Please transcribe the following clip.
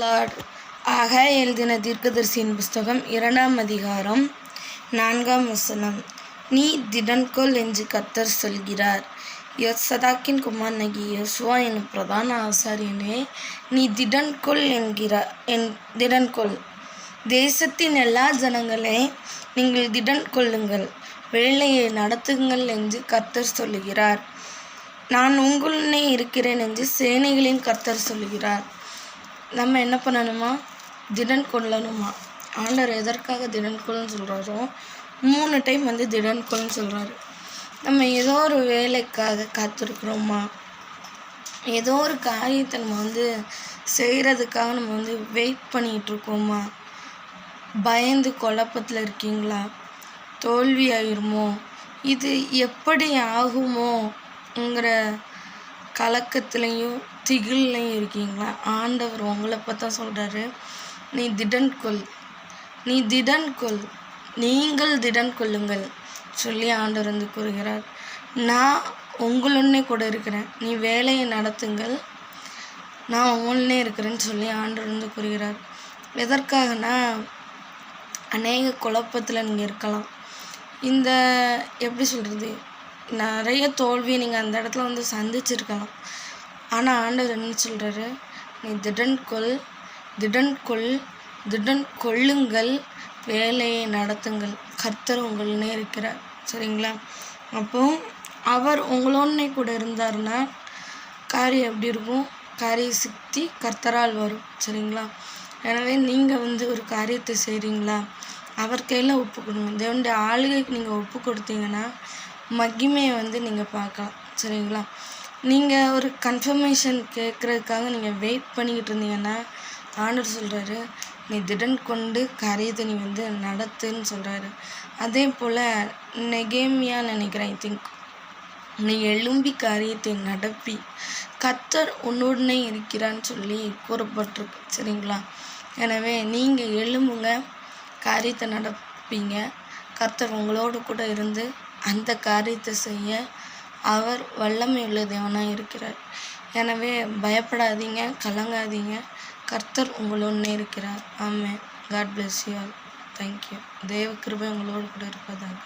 Lord ஆக எழுதின தீர்க்கதரிசியின் புஸ்தகம் இரண்டாம் அதிகாரம் நான்காம் வசனம். நீ திடன்கொள் என்று கர்த்தர் சொல்கிறார். யோசதாக்கின் குமாரனகி யோசுவா என்னும் பிரதான ஆசாரியனே நீ திடன்கொள் என்கிற என் திடன்கொள் தேசத்தின் எல்லா ஜனங்களே நீங்கள் திடன் கொள்ளுங்கள் வேலையை நடத்துங்கள் என்று கர்த்தர் சொல்லுகிறார். நான் உங்களுடனே இருக்கிறேன் என்று சேனைகளின் கர்த்தர் சொல்லுகிறார். நம்ம என்ன பண்ணணுமா? திடன் கொள்ளணுமா ஆண்டவர் எதற்காக திடன் கொள்ளுன்னு சொல்கிறாரோ மூணு டைம் வந்து திடன் கொள்ளுன்னு சொல்கிறாரு நம்ம ஏதோ ஒரு வேலைக்காக காத்திருக்கிறோமா? ஏதோ ஒரு காரியத்தை நம்ம வந்து செய்கிறதுக்காக நம்ம வந்து வெயிட் பண்ணிகிட்ருக்கோமா பயந்து குழப்பத்தில் இருக்கீங்களா? தோல்வி ஆயிருமோ இது எப்படி ஆகுமோங்கிற கலக்கத்துலேயும் திகில்லையும் இருக்கீங்களா? ஆண்டவர் உங்களை பார்த்தா சொல்கிறாரு நீ திடன் கொள். நீ திடன் கொள். நீங்கள் திடன் கொள்ளுங்கள். சொல்லி ஆண்டவர் வந்து கூறுகிறார். நான் உங்களுடனே கூட இருக்கிறேன். நீ வேலையை நடத்துங்கள். நான் உங்களுடனே இருக்கிறேன்னு சொல்லி ஆண்டவர் வந்து கூறுகிறார். எதற்காகனா அநேக குழப்பத்தில் நீங்கள் இருக்கலாம். இந்த எப்படி சொல்கிறது நிறைய தோல்வி நீங்கள் அந்த இடத்துல வந்து சந்திச்சிருக்கலாம். ஆனால் ஆண்டவர் என்ன சொல்கிறாரு நீ திடன் கொள் திடன் கொள் திடன் கொள்ளுங்கள் வேலையை நடத்துங்கள். கர்த்தர் உங்களே இருக்கிறார். சரிங்களா? அப்போ அவர் உங்களோடனே கூட இருந்தாருன்னா காரியம் எப்படி இருக்கும்? காரிய சக்தி கர்த்தரால் வரும். சரிங்களா? எனவே நீங்கள் வந்து ஒரு காரியத்தை செய்கிறீங்களா அவர் கையில் ஒப்பு கொடுங்க தேவனுடைய ஆளுகைக்கு நீங்கள் ஒப்பு கொடுத்தீங்கன்னா மகிமையை வந்து நீங்கள் பார்க்கலாம் சரிங்களா? நீங்கள் ஒரு கன்ஃபர்மேஷன் கேட்குறதுக்காக நீங்கள் வெயிட் பண்ணிக்கிட்டு இருந்தீங்கன்னா ஆனர் சொல்கிறாரு நீ திடன் கொண்டு காரியத்தை நீ வந்து நடத்துன்னு சொல்கிறாரு அதே போல் நெகேமியா நினைக்கிறேன் ஐ திங்க் நீ எழும்பி காரியத்தை நடப்பி. கத்தர் உன்னுடனே இருக்கிறான்னு சொல்லி கூறப்பட்டிருக்கு சரிங்களா? எனவே நீங்கள் எழும்புங்க காரியத்தை நடப்பீங்க. கர்த்தர் உங்களோடு கூட இருந்து அந்த காரியத்தை செய்ய அவர் வல்லமையுள்ள தேவனாக இருக்கிறார். எனவே பயப்படாதீங்க கலங்காதீங்க. கர்த்தர் உங்களோடனே இருக்கிறார். ஆமாம் god bless you all thank you தேவ கிருபை உங்களோடு கூட இருப்பதாக.